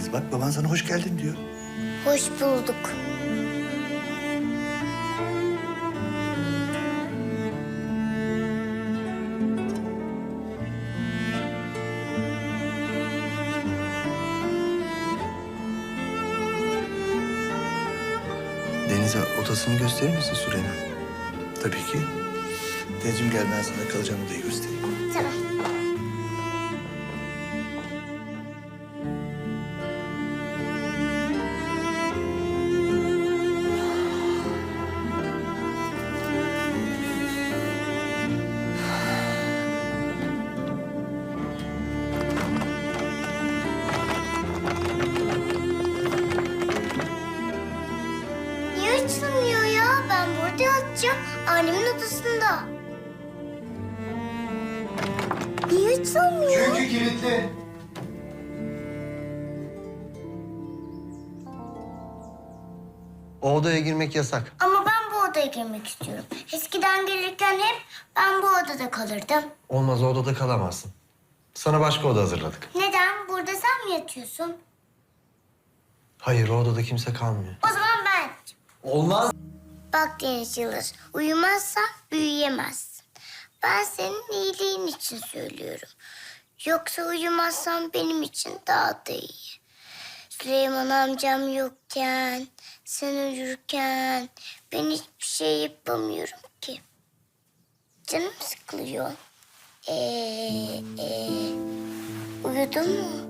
Deniz bak baban sana hoş geldin diyor. Hoş bulduk. Deniz'e odasını gösterir misin Süleyman? Tabii ki. Deniz'ciğim gel ben sana kalacağın odayı göstereyim. Yatacağım. Annemin odasında. Niye açılmıyor? Çünkü kilitli. O odaya girmek yasak. Ama ben bu odaya girmek istiyorum. Eskiden gelirken hep ben bu odada kalırdım. Olmaz o odada kalamazsın. Sana başka oda hazırladık. Neden? Burada sen mi yatıyorsun? Hayır o odada kimse kalmıyor. O zaman ben. Olmaz. Bak Yıldız, uyumazsan büyüyemezsin. Ben senin iyiliğin için söylüyorum. Yoksa uyumazsan benim için daha da iyi. Süleyman amcam yokken, sen uyurken ben hiçbir şey yapamıyorum ki. Canım sıkılıyor. Ee, ee, uyudun mu?